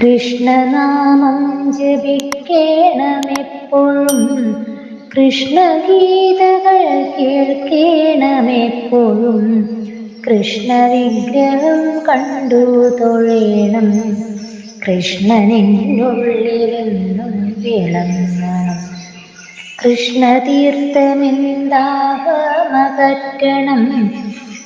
കൃഷ്ണനാമം ജപിക്കേണമെപ്പോഴും കൃഷ്ണഗീതകൾ കേൾക്കേണമെപ്പോഴും കൃഷ്ണവിഗ്രഹം കണ്ടു തൊഴേണം. കൃഷ്ണനെന്നുള്ളിലെന്നും വിളങ്ങണം. കൃഷ്ണതീർത്ഥമെന്താഹമകറ്റണം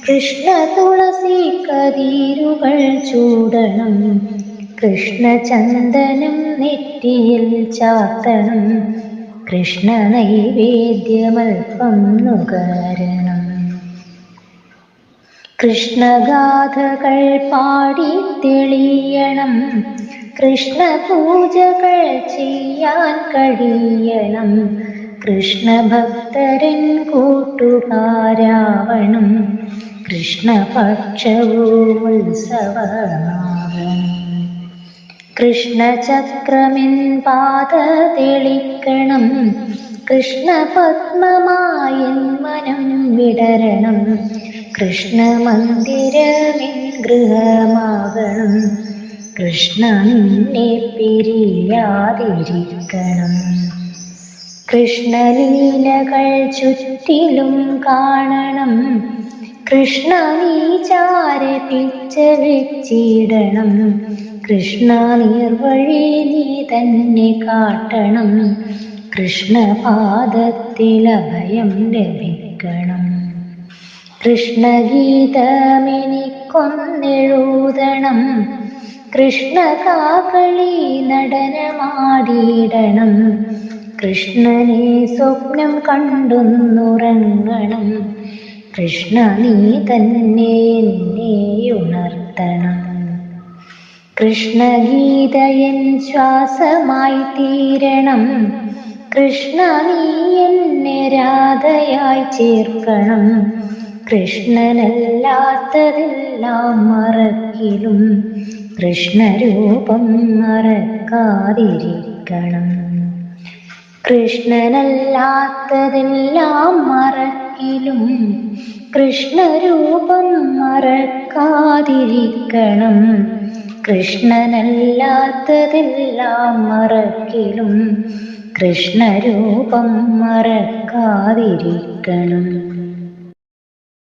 കൃഷ്ണ തുളസി കതീരുകൾ ചൂടണം. കൃഷ്ണചന്ദനം നെറ്റിയിൽ ചാത്തണം കൃഷ്ണ നൈവേദ്യമൽപ്പം നുകരണം. കൃഷ്ണഗാഥകൾ പാടി തെളിയണം. കൃഷ്ണ പൂജകൾ ചെയ്യാൻ കഴിയണം. കൃഷ്ണ ഭക്തരൻ കൂട്ടുകാരാവണം. കൃഷ്ണപക്ഷവും ഉത്സവമാകണം കൃഷ്ണചക്രമിൻ പാത തെളിക്കണം കൃഷ്ണപത്മമായൻ മനം വിടരണം. കൃഷ്ണമന്ദിരമിൻ ഗൃഹമാകണം കൃഷ്ണ നിന്നെ പിരിയാതിരിക്കണം. കൃഷ്ണലീലകൾ ചുറ്റിലും കാണണം. കൃഷ്ണ നീചാരെ പിച്ച കൃഷ്ണ കൃഷ്ണ നീർവഴി നീ തന്നെ കാട്ടണം. കൃഷ്ണപാദത്തിൽ അഭയം ലഭിക്കണം. കൃഷ്ണഗീതമെനിക്കൊന്നെഴുതണം കൃഷ്ണ കാകളി നടനമാടിയിടണം. കൃഷ്ണനെ സ്വപ്നം കണ്ടുന്നുറങ്ങണം. കൃഷ്ണ നീ തന്നെ എന്നെ ഉണർത്തണം. കൃഷ്ണഗീതയൻ ശ്വാസമായി തീരണം. കൃഷ്ണ നീ എന്നെ രാധയായി ചേർക്കണം. കൃഷ്ണനല്ലാത്തതെല്ലാം മറക്കിലും കൃഷ്ണരൂപം മറക്കാതിരിക്കണം. കൃഷ്ണനല്ലാത്തതെല്ലാം മറക്കിലും കൃഷ്ണരൂപം മറക്കാതിരിക്കണം. കൃഷ്ണനല്ലാത്തതെല്ലാം മറക്കിലും കൃഷ്ണരൂപം മറക്കാതിരിക്കണം.